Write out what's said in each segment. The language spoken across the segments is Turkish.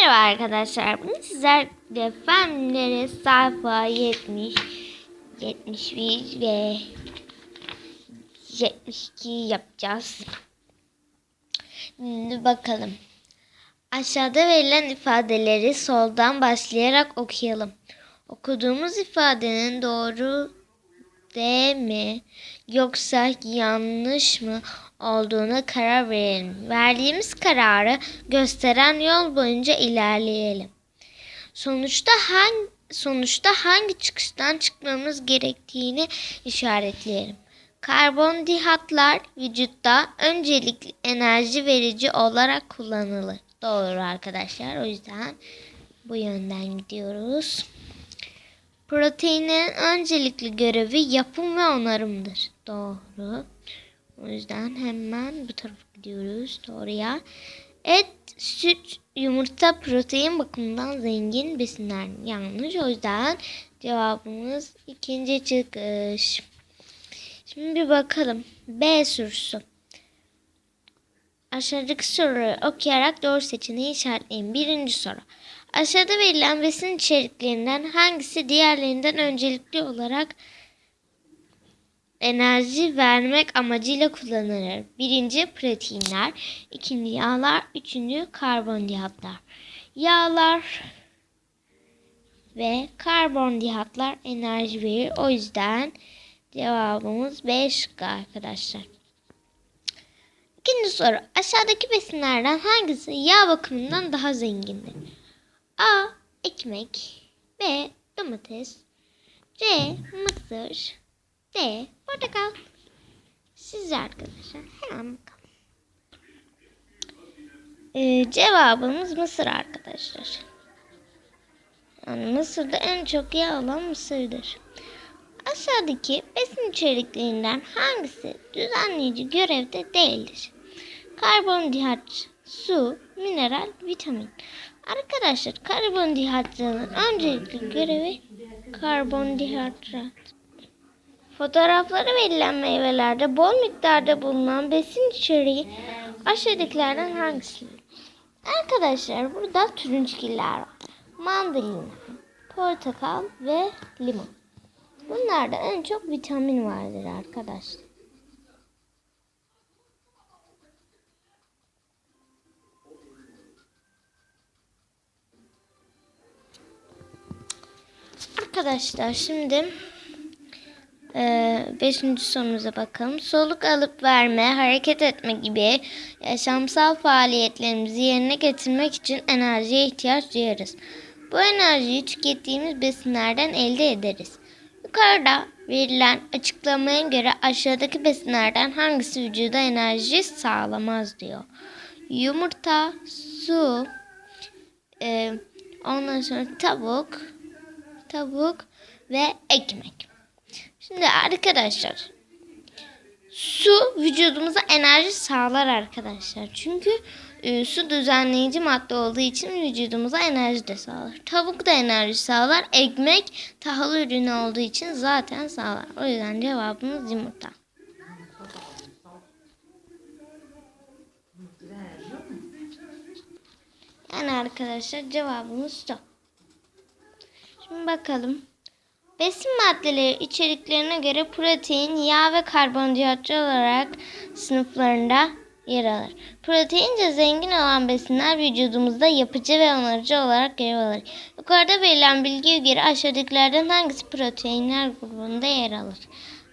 Merhaba arkadaşlar. Bugün sizlerle Femlere sayfa 70, 71 ve 72 yapacağız. Şimdi bakalım. Aşağıda verilen ifadeleri soldan başlayarak okuyalım. Okuduğumuz ifadenin doğru de mi yoksa yanlış mı olduğuna karar verelim. Verdiğimiz kararı gösteren yol boyunca ilerleyelim. Sonuçta hangi sonuçta hangi çıkıştan çıkmamız gerektiğini işaretleyelim. Karbondihatlar vücutta öncelikli enerji verici olarak kullanılır. Doğru arkadaşlar. O yüzden bu yönden gidiyoruz. Proteinin öncelikli görevi yapım ve onarımdır. Doğru. O yüzden hemen bu tarafa gidiyoruz. Doğruya. Et, süt, yumurta protein bakımından zengin besinler. Yanlış. O yüzden cevabımız ikinci çıkış. Şimdi bir bakalım. B sorusu. Aşağıdaki soruları okuyarak doğru seçeneği işaretleyin. Birinci soru. Aşağıda verilen besin içeriklerinden hangisi diğerlerinden öncelikli olarak enerji vermek amacıyla kullanılır? Birinci proteinler, ikinci yağlar, üçüncü karbonhidratlar. Yağlar ve karbonhidratlar enerji verir. O yüzden cevabımız B arkadaşlar. İkinci soru. Aşağıdaki besinlerden hangisi yağ bakımından daha zengindir? A. Ekmek B. Domates C. Mısır D. Portakal Sizce arkadaşlar hemen bakalım. Ee, cevabımız mısır arkadaşlar. Yani mısırda en çok yağ olan mısırdır. Aşağıdaki besin içeriklerinden hangisi düzenleyici görevde değildir? Karbonhidrat, su, mineral, vitamin. Arkadaşlar karbonhidratların öncelikli görevi karbonhidrat. Fotoğrafları verilen meyvelerde bol miktarda bulunan besin içeriği aşağıdakilerden hangisidir? Arkadaşlar burada turunçgiller var. Mandalina, portakal ve limon. Bunlarda en çok vitamin vardır arkadaşlar. Arkadaşlar şimdi e, beşinci sorumuza bakalım. Soluk alıp verme, hareket etme gibi yaşamsal faaliyetlerimizi yerine getirmek için enerjiye ihtiyaç duyarız. Bu enerjiyi tükettiğimiz besinlerden elde ederiz. Yukarıda verilen açıklamaya göre aşağıdaki besinlerden hangisi vücuda enerji sağlamaz diyor. Yumurta, su, e, ondan sonra tavuk, tavuk ve ekmek. Şimdi arkadaşlar su vücudumuza enerji sağlar arkadaşlar. Çünkü e, su düzenleyici madde olduğu için vücudumuza enerji de sağlar. Tavuk da enerji sağlar. Ekmek tahıl ürünü olduğu için zaten sağlar. O yüzden cevabımız yumurta. Yani arkadaşlar cevabımız su. Şimdi bakalım. Besin maddeleri içeriklerine göre protein, yağ ve karbonhidrat olarak sınıflarında yer alır. Proteince zengin olan besinler vücudumuzda yapıcı ve onarıcı olarak görev alır. Yukarıda verilen bilgiye göre aşağıdakilerden hangisi proteinler grubunda yer alır?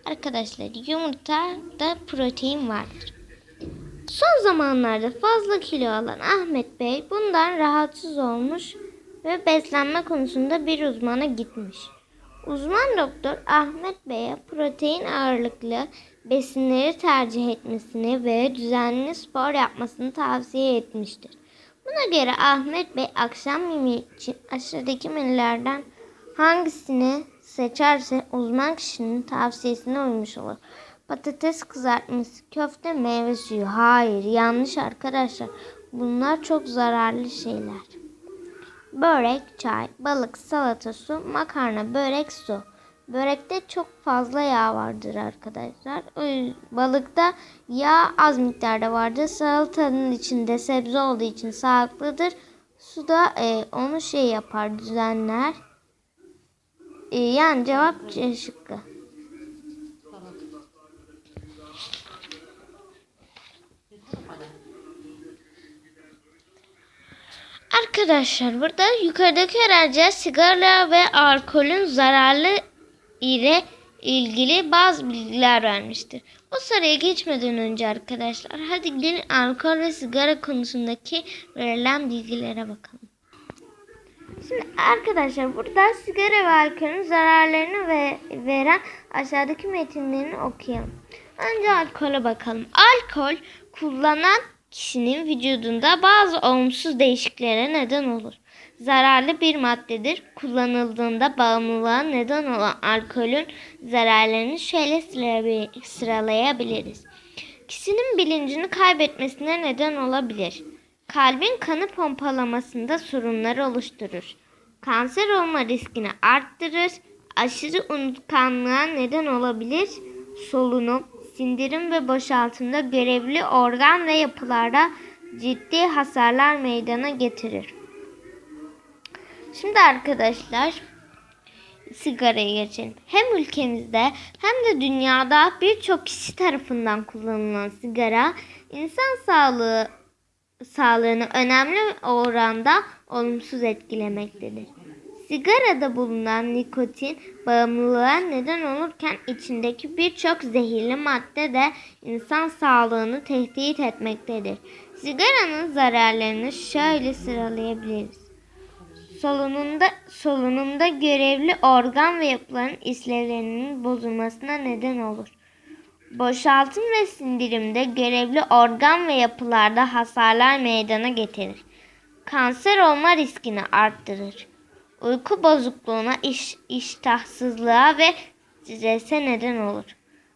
Arkadaşlar yumurtada protein vardır. Son zamanlarda fazla kilo alan Ahmet Bey bundan rahatsız olmuş ve beslenme konusunda bir uzmana gitmiş. Uzman doktor Ahmet Bey'e protein ağırlıklı besinleri tercih etmesini ve düzenli spor yapmasını tavsiye etmiştir. Buna göre Ahmet Bey akşam yemeği için aşağıdaki menülerden hangisini seçerse uzman kişinin tavsiyesine uymuş olur. Patates kızartması, köfte, meyve suyu. Hayır, yanlış arkadaşlar. Bunlar çok zararlı şeyler. Börek, çay, balık, salata, su, makarna, börek, su. Börekte çok fazla yağ vardır arkadaşlar. Balıkta yağ az miktarda vardır. Salatanın içinde sebze olduğu için sağlıklıdır. Su da e, onu şey yapar, düzenler. E, yani cevap şıkkı. Arkadaşlar burada yukarıdaki öğrenciler sigara ve alkolün zararlı ile ilgili bazı bilgiler vermiştir. O soruya geçmeden önce arkadaşlar hadi gelin alkol ve sigara konusundaki verilen bilgilere bakalım. Şimdi arkadaşlar burada sigara ve alkolün zararlarını ve veren aşağıdaki metinlerini okuyalım. Önce alkole bakalım. Alkol kullanan kişinin vücudunda bazı olumsuz değişikliklere neden olur. Zararlı bir maddedir. Kullanıldığında bağımlılığa neden olan alkolün zararlarını şöyle sıralay- sıralayabiliriz. Kişinin bilincini kaybetmesine neden olabilir. Kalbin kanı pompalamasında sorunlar oluşturur. Kanser olma riskini arttırır. Aşırı unutkanlığa neden olabilir. Solunum, sindirim ve boşaltımda görevli organ ve yapılarda ciddi hasarlar meydana getirir. Şimdi arkadaşlar sigaraya geçelim. Hem ülkemizde hem de dünyada birçok kişi tarafından kullanılan sigara insan sağlığı sağlığını önemli oranda olumsuz etkilemektedir. Sigarada bulunan nikotin bağımlılığa neden olurken içindeki birçok zehirli madde de insan sağlığını tehdit etmektedir. Sigaranın zararlarını şöyle sıralayabiliriz. Solunumda, solunumda görevli organ ve yapıların işlevlerinin bozulmasına neden olur. Boşaltım ve sindirimde görevli organ ve yapılarda hasarlar meydana getirir. Kanser olma riskini arttırır. Uyku bozukluğuna, iş, iştahsızlığa ve strese neden olur.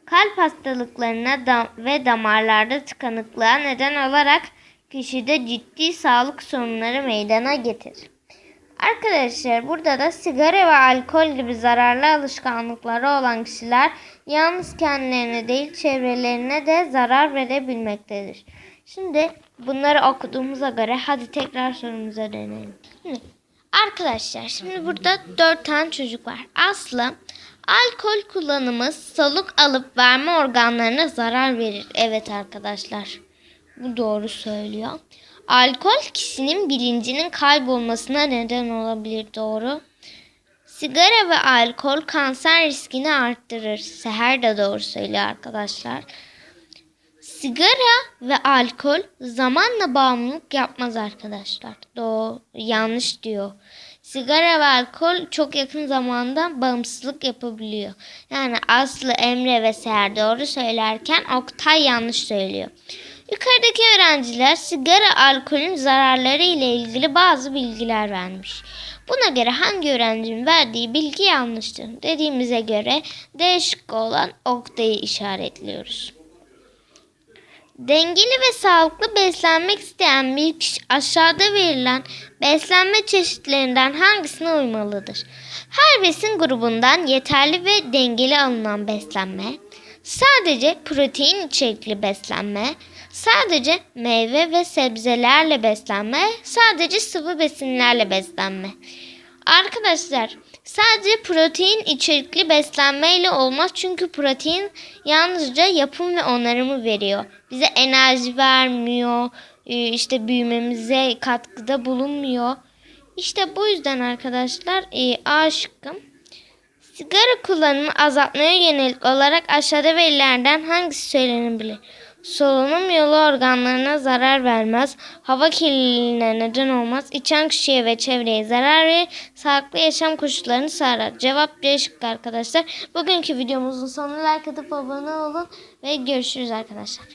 Kalp hastalıklarına da, ve damarlarda tıkanıklığa neden olarak kişide ciddi sağlık sorunları meydana getirir. Arkadaşlar burada da sigara ve alkol gibi zararlı alışkanlıkları olan kişiler yalnız kendilerine değil çevrelerine de zarar verebilmektedir. Şimdi bunları okuduğumuza göre hadi tekrar sorumuza dönelim. Şimdi, arkadaşlar şimdi burada dört tane çocuk var. Aslı alkol kullanımı soluk alıp verme organlarına zarar verir. Evet arkadaşlar. Bu doğru söylüyor. Alkol kişinin bilincinin kaybolmasına neden olabilir doğru. Sigara ve alkol kanser riskini arttırır. Seher de doğru söylüyor arkadaşlar. Sigara ve alkol zamanla bağımlılık yapmaz arkadaşlar. Doğru, yanlış diyor. Sigara ve alkol çok yakın zamanda bağımsızlık yapabiliyor. Yani Aslı, Emre ve Seher doğru söylerken Oktay yanlış söylüyor. Yukarıdaki öğrenciler sigara alkolün zararları ile ilgili bazı bilgiler vermiş. Buna göre hangi öğrencinin verdiği bilgi yanlıştır? Dediğimize göre D şıkkı olan Oktay'ı işaretliyoruz. Dengeli ve sağlıklı beslenmek isteyen bir kişi aşağıda verilen beslenme çeşitlerinden hangisine uymalıdır? Her besin grubundan yeterli ve dengeli alınan beslenme, sadece protein içerikli beslenme, sadece meyve ve sebzelerle beslenme, sadece sıvı besinlerle beslenme. Arkadaşlar sadece protein içerikli beslenmeyle olmaz çünkü protein yalnızca yapım ve onarımı veriyor. Bize enerji vermiyor, e, işte büyümemize katkıda bulunmuyor. İşte bu yüzden arkadaşlar e, A şıkkım. Sigara kullanımı azaltmaya yönelik olarak aşağıda verilerden hangisi söylenebilir? Solunum yolu organlarına zarar vermez, hava kirliliğine neden olmaz, içen kişiye ve çevreye zarar verir, sağlıklı yaşam koşullarını sağlar. Cevap C şıkkı arkadaşlar. Bugünkü videomuzun sonuna like atıp abone olun ve görüşürüz arkadaşlar.